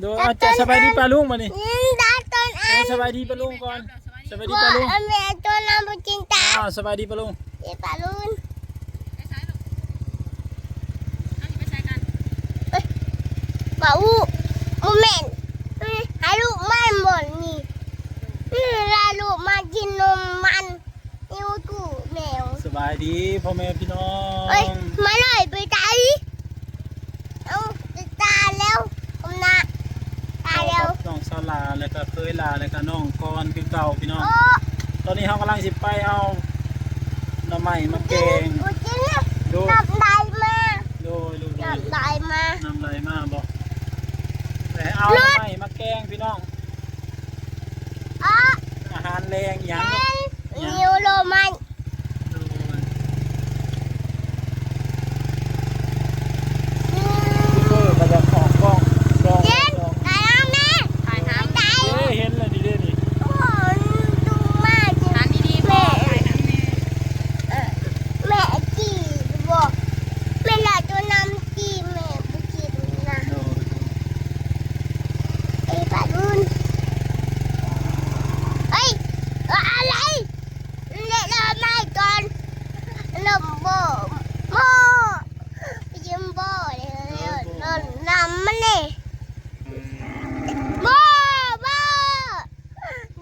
โดยอาจจะสบายดีปลาลุงมานี่ยินดาตอนอัเอานสบายดีปลาลุงก่อนสบายดีว่าปลาลุงอันเมียตัวนำไปกินตาอ้าวสบายดีปลาลุงเจ็บปลาลุนไปซ้ายลูกเอาสิไปซ้ายกันบ่าวโมเมนต์ให้ลูกมันหมดนี่นี่ลาลูกมากินนมมันนี่ว่ากูแมวสบายดีพ่อแม่พี่น้องเอ้ยมาเลยไปตายเอาตาแล้วผมนะตายแล้ว น้องสาวลาแล้วก็เคยลาแล้วก็น้องกอนคือเก่าพี่น้องโอ้ตอนนี้เขากำลังสิไปเอาหน่อไม้มาแกงกูกินเนี่ยโดยน้ำลายมาโดยโดยโดยน้ำลายมาน้ำไหลมาบอกแต่เอาหน่อไม้มาแกงพี่น้องอ๋ออาหารแรงอหย่าง แม เนาะ นนิวโรมัน โดย อืม เออมาจากของกล้องกล้อง เย็น กล้อง ตายแล้วแม่ ถ่ายน้ำ ตาย เอ้ยเห็นเลยดิเด้นี่ โอ้โหดูมากจริง ทานดีๆพ่อถ่ายน้ำแม่ แม่จีบอกแม่หลาตัวน้ำจีแม่บุกินนะ โดย ไอ้ปลาดุนเฮ้ยอะไรเละเราไม่ก่อนลมโบโมไปยืมโบเลยนอนน้ำมันเลยโบโบ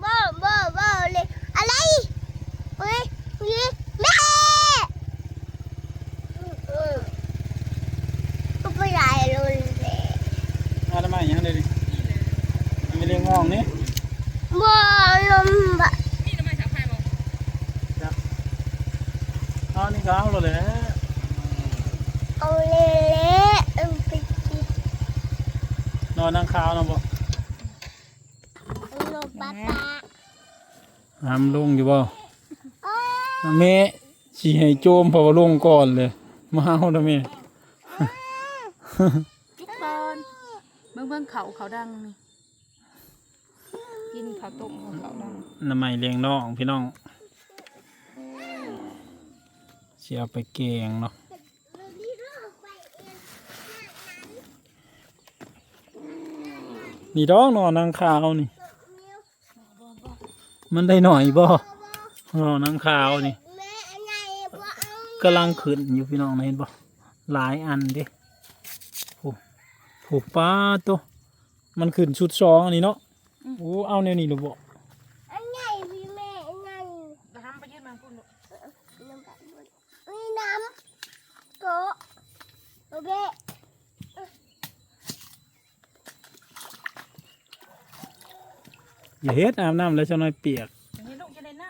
โบโบโบเลยอะไรเฮ้ยเฮ้ยแม่ก็ไปไหนเลยเลย เอาทำไมอย่างนั้นเลยดิไม่เลี้ยงงองนี่บ่ลมบะนี่ทำไมสาวไฟบอกเอานี่ก็เอาเลยแหละเอาเละๆเอาไปกินนอนนั่งข้าวนะบ่เอาลมปะปะหามลงอยู่บ่โอ้ยแม่สิให้โจมเพราะว่าลงก่อนเลย มาเอาแล้วแม่กินบอล เบิ่งเบิ่งเขาเขาดังนี่กินข้าวต้มของเขาดังน้ำไม้เลี้ยงน้องพี่น้องสิเอาไปแกงเนาะนี่ดอกนอนนั่งข้าวนี่ มันได้หน่อยบ่นอนนั่งข้าวนี่แม่อันไหนบ่เอากำลังขึ้นอยู่พี่น้องนะเห็นปะหลายอันเด้โอ้ โหป้าตัวมันขึ้นชุดสองอันนี้เนาะโอ้เอาแนวนี้หรือบ่อันไหนพี่แม่อันไหนทำไปยืดมาพุ่นลูกน้ำปะบุญอุ้ยน้ำโกะโอเคอย่าเฮ็ดอาบน้ำแล้วเจะน้อยเปียกอย่างนี้ลูกจะเล่นน้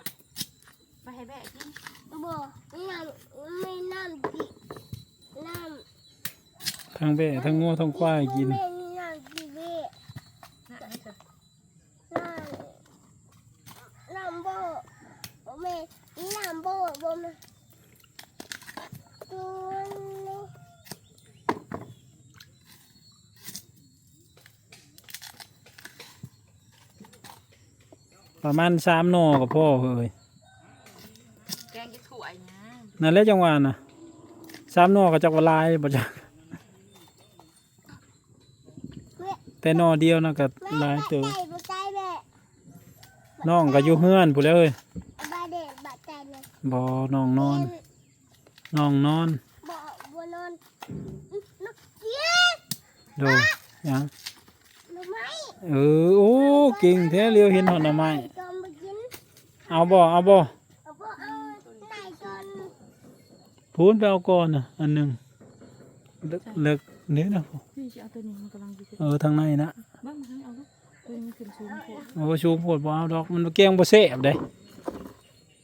ำไปให้แบะกิน บ่น้ำไม่น้ำดิน้ำ ทั้งแบ่ทั้งงัวทั้งควายกิน แม่น้ำดิเบ้น่ะอันนี้เถอะน้ำน้ำโบโบแม่น้ำโบโบแม่ตัวนี้ประมาณสามหนอกับพ่อเอ้ยแกงจะถั่วนะ นั่นแหละจังหวะน่ะสามหนอก็จักว่าหลายบ่จัก แต่หนอเดียวนะก็หลายเติบใจบ่ใจแม่น้องก็อยู่เฮือนผู้นแหล้วเอ้ยบาเด็ดบาใจเลยบ่น้องนอน น้องนอนบ่บ่นอนนกเจี๊ยบโดยหยังหนูไม้เออโอ้เก่งแท้เรียวเห็นหอหน่อไม้จอมไปกินเอาบ่เอาบ่เอาบ่เอาไหนจนพูนไปเอาก่อนน่ะอันหนึงเลิกเลิก เนี้ยนะนี่จะเอาตัวนี้มันกำลังดีเออทางในนะบ้างมันเอาลูกเป็นขึ้นสูงโคตรเอาบ่ชูโพดบ่เอาดอกมันแกงบ่แซ่บเด้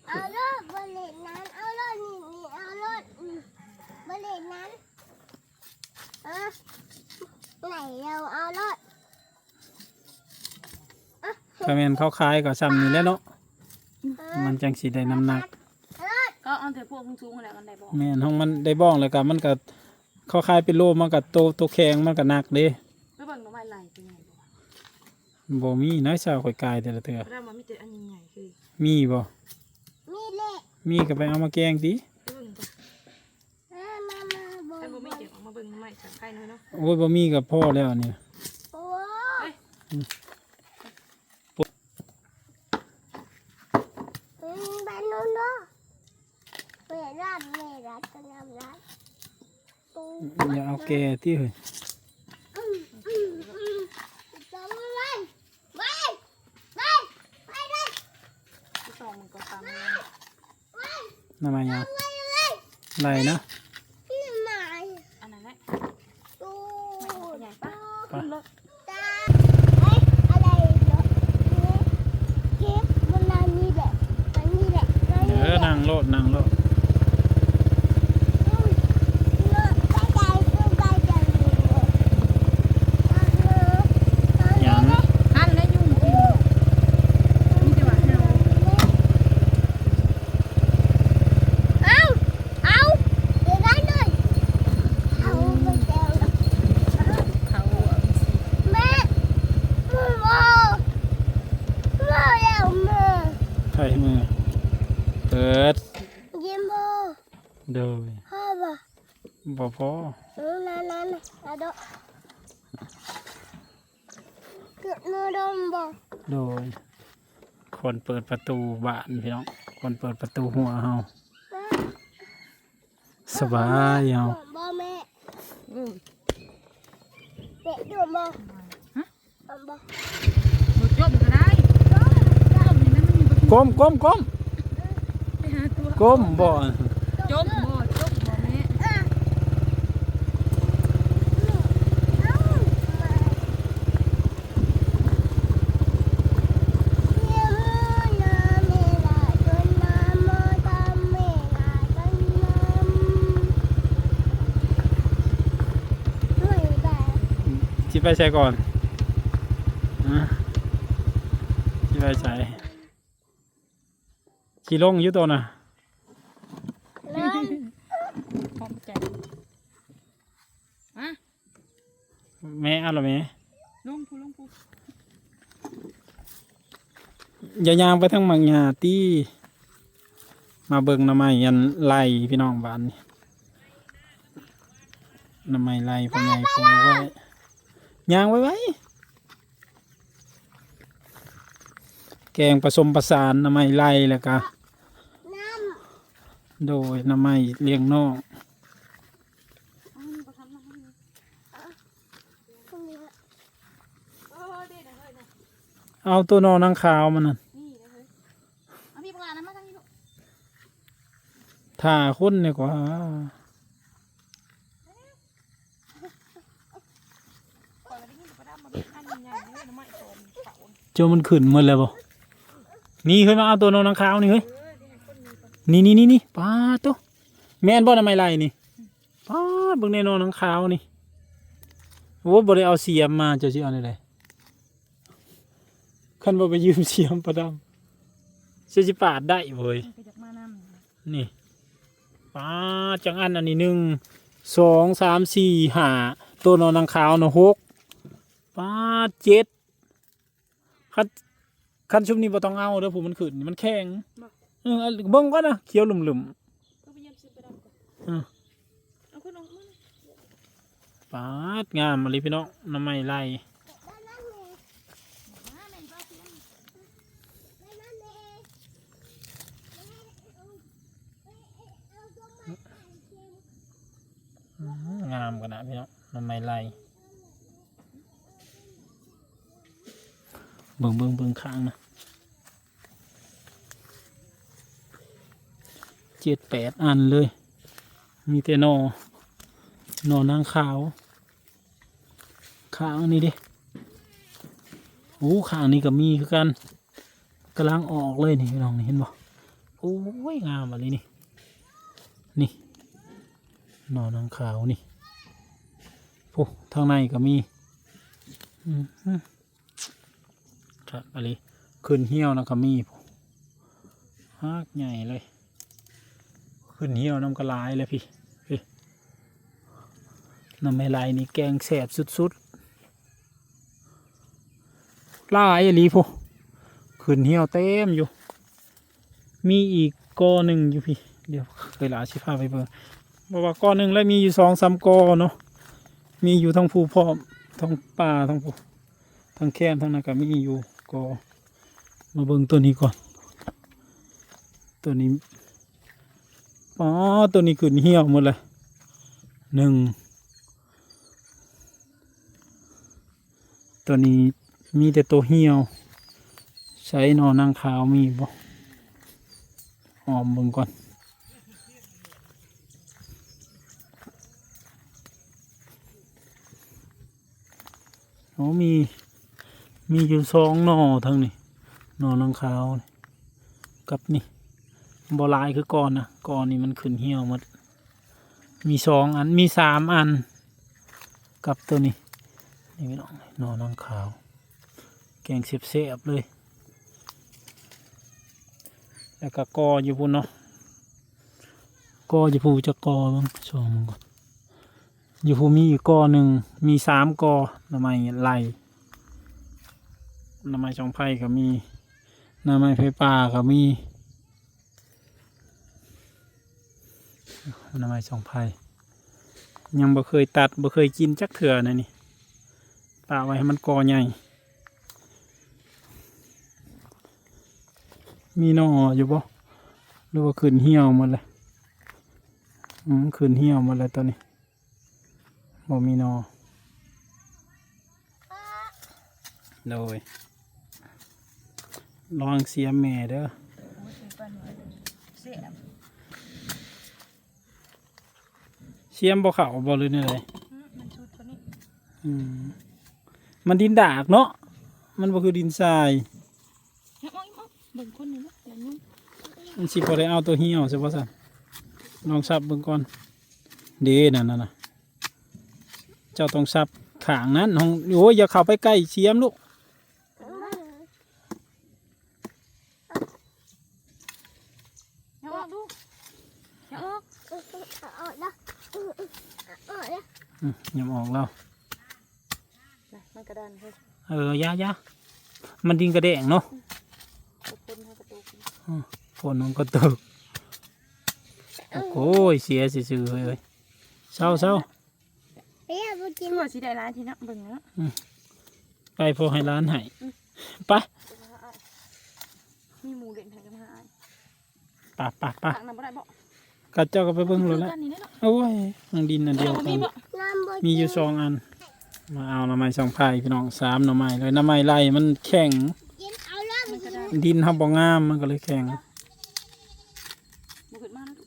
เอารถบริเวณนั้นเอารถนี่นี่เอารถนี่บริเวณนั้นเออไหนเราเอารถถ้าแม่นเขาขายก็ซ้ำนี่แหล้วเนาะเออมันจังสิได้น้ำหนักรถก็เอาแต่พวกสูงๆอะไรกันได้บอกแม่นห้องมันได้บ้องแล้วก็มันก็ เขาขายเป็นโลมันก็โตโตแข็งมันก็หนักเด้ไปเบิ่งหน่อไม้ไหลเป็นไงบ่บ่มีน้อยสาวข่อยกายแต่ละเทื่อเรามามีแต่อันใหญ่ๆคือมีบ่มีเละมีก็ไปเอามาแกงติไปเบิ่งก่อนเออมามาบถ้าบ่นมีเดี๋ยวเอามาเบิ่งหน่อไม้จากใครน้อยเนาะโอ้ยบ่มีก็พอแล้วเนี่ยโอ้อืมไปนู่นเนาะแม่รัดแม่รัดจะนำรัดตู อย่าเอาแก่ที่เฮ้ย อืมอืมอืมจะไปไปไปไปไปเลย ที่สองมันก็ตามเลย ไป ทำไมอ่ะ ไปเลย ไรนะ พี่หมาย อันนั้นแหละ ตู ใหญ่ปะ ไป ขึ้นรถ ตาเอ้ยอะไรเนาะเก็บมันนานนี่แหละมันนี่แหละมัน เอ นี่ อ แหละ นั่งโลดนั่งโลด ส่มือ เปิดยิ้มโม่เดินพ่อบ่บ่พออืมนั่นนั่นอะโดเกิดมือดมบ่โดยคนเปิดประตูบ้านพี่น้องคนเปิดประตูหัวเฮาแม่สบายเฮาบ่แม่อือเตะดูบ่ฮะบ่ ก้มก้มก้ม ไปหาตัว ก้มบ่ จบบ่จบบ่แม่ อ่ะเอามาเยี่ยมน้ำเมลาจนน้ำมอตามเมลาจนน้ำไม่แบบ จิไปใส่ก่อนอ่ะจิไปใส่ ขี่ลงอยู่ตัวน่ะนั้นพร้อมใจมาแม่เอะไรแม่ลงผู้ลงผู้อย่ายางไปทั้งมังยาตี้มาเบิ่งหน้ำไม้ยันไล่พี่น้องบ้านนี่หน้ำไม้ไล่พ่อใหญ่ปลูกไว้ยางไว้ไว้แกงผสมประสานหน้ำไม้ไล่แล้วก็น้ โดยน้ำไม้เลี้ยงนอกเอามันบ่ทันแล้วมันำพวกนี้เออเอาตัวนอนนางขาวมันน่ะนี่เด้เฮ้ยเอาพี่ปลานั้นมาทางนี้ลูกถ่าคนเนี่ยกว่าปล่อยมาได้ยินบ่ได้มาเป็นอันใหญ่ๆเลยน้ำไม้โตมเต่าเจ้ามันขึ้นหมาแล้วบ่นี่เคยมาเอาตัวนอนนางขาวนี่เฮ้ย นี่นี่นี่นี่ป้าดตัวแม่นบ่ทำไมไรนี่ป้าดเบิ่งในนอนนังขาวนี่โอ้บ่ได้เอาเสียมมาเจะสิเอาได้ไดคันบ่ไปยืมเสียมประดำจะสิปาดได้เว้ยมันก็อยากมานำนี่ป้าดจังอันอันนี้หนึ่งสองสามสี่ห้าตัวนอนนังขาวนะหกป้าดเจ็ดคันคันชุบนี้บ่ต้องเอาเด้อผมมันขึ้นมันแข็ง เออเอาเบิ่งก่อนนะเขียวหลุ่มก็ไปเยี่ยมซื้อไปดำก่อนอืมเอาขึ้นลงมาๆป้าดงามมาเลยพี่น้องน้ำไม้ไล่ มาแม่นบ่เสียง อื้องามกันนะพี่น้องน้ำไม้ไล่เบิ่งเบิ่งเบิ่งข้างนะ เจ็ดแปดอันเลย มีแต่หนอหนอนางขาวข้างนี้ดิโอ้ข้างนี้ก็มีคือกันกำลังออกเลยนี่หน้องนี่เห็นบ่โอ้ยงามอะไรนี่ นี่หนอนางขาวนี่โอ้ทางในก็มีอืมครับอะไรขึ้นเหี้ยวนะก็มีพวกฮากใหญ่เลย ขึ้นเหี้ยวน้ำกระลายเลยพี่พี่น้ำไม่ลายนี่แกงแสบสุดๆลายอลีพวกขึ้นเหี้ยวเต็มอยู่ มีอีกกอหนึ่งอยู่พี่ เดี๋ยวเคยลาชิพาไปเบิ่งบอกว่าก้อนหนึ่งแล้วมีอยู่สองสามกอเนาะมีอยู่ทั้งภูพร้อมทั้งป่าทั้งภูทั้งแคมทั้งนั้นก็มีอยู่ก็มาเบิ่งตัวนี้ก่อน ตัวนี้ อ๋อตัวนี้ขึ้นเหี่ยวหมดเลยหนึ่งตัวนี้มีแต่ตัวเหี่ยว ใช้นอนนางขาวมีบ่หอมเบิ่งก่อนโอ้มี มีอยู่สองนอทั้งนี้นอนังขาวกับนี่ บลายคือก่อนนะก่อนนี่มันขึ้นเหี่ยวหมด มีสองอันมีสามอัน กับตัวนี้นี่พี่น้องนอนังขาว แกงเสียบๆเลย แล้วก็กออยู่พุ่นเนาะกออยู่พูจะกอบ้างชมมันก่อนอยู่ภูมีอีกกอหนึ่งมีสามกอหน้ำไม้ไหลหน้ำไม้ชองไผ่ก็มีหน้ำไม้ไผ่ป่าก็มี หน้ำไม้ชองไผ่ยังบ่เคยตัดบ่เคยกินจักเถื่อนะนี่ปาไว้ให้มันกอใหญ่ มีนออยู่บ่หรือว่าขึ้นเหี่ยวมดเลยอืมขึ้นเหี่ยวมดเลยตอนนี้บ่มีนอโดยลองเสียแม่เด้อ เสียบ เสียมบ่เข้าบ่เลยนี่เลยมันชุดตัวนี้อืมมันดินดากเนาะมันบ่คือดินทรายเฮ้ยมองมองเบิ่งคนนี้นะเดี๋ยวนุ่มมันสิบ่ได้เอาตัวเหี่ยวใช่บ่ซั่นลองซับเบิ่งก่อนเด้นั่นน่ะนะเจ้าต้องซับขางนั้นของโอ้ยอย่าเข้าไปใกล้เสียมลูก อย่าออกดูอย่าออก เอาละเอาละ อืมอย่าออกแล้วนะมันกระดานเฮ้ยเออยายามันดินกระแดงเนาะเอาคนให้ประตูกินฝนมันก็ตกโอ้ยเสียซื่อๆเฮ้ยเศร้าเศร้าเฮ้ยบุกิกินนหัวสีได้ร้ายทีนะเบิ่งนะไปพอให้ร้านให้ไปมีหมูเด่นแทนกันมาอ้ายปะปะปะ กัดเจ้าก็ไปเบิ่งรถคือแล้วเนาะโอ้ยทางดินน่ะเดียวกันมีอยู่สองอัน มาเอาหน่อไม้สองไผ่พี่น้องสามหน่อไม้เลยหน่อไม้ไล่มันแข็งกินเอาละมันกระดานดินทำบ่งามมันก็เลยแข็งบ่ขึ้นมาแล้วลู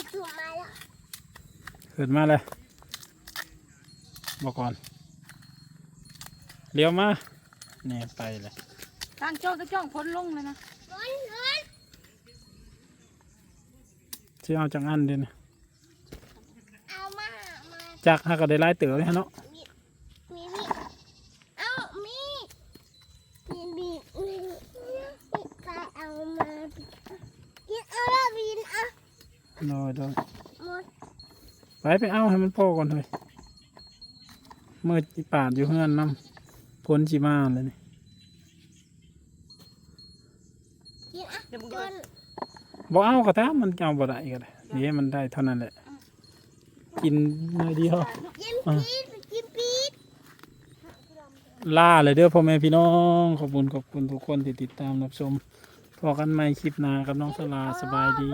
กขึ้นมาแล้วเกิดมาเลยบอกก่อนเลี้ยวมาเนี่ยไปเลยทางจ้องก็จ้องพ้นลงเลยนะ ร้อนร้อนชื่อเอาจังอันเดียวนะเอามามาจักฮักก็ได้ไล่เต๋อเลยฮะเนาะมีมีเอามีมีมีมีใครเอามากินเอาละบินอะโดยโดยหมดไปไปเอาให้มันพอก่อนเลยเมื่อจีปาดอยู่เฮือนน้ำพ้นจีมาเลยนี่กินอะเดี๋ยวมึงจเดินน บ่เอาก็ตามมันเอาบ่ได้ก็ได้เดี๋ยวมันได้เท่านั้นแหละ กินหน่อยเดียวกินปี๊ดกินปี๊ดล่าเลยเด้อพ่อแม่พี่น้องขอบคุณขอบคุณทุกคนที่ติดตามรับชมพอกันใหม่คลิปหน้ากับน้องสลาสบายดี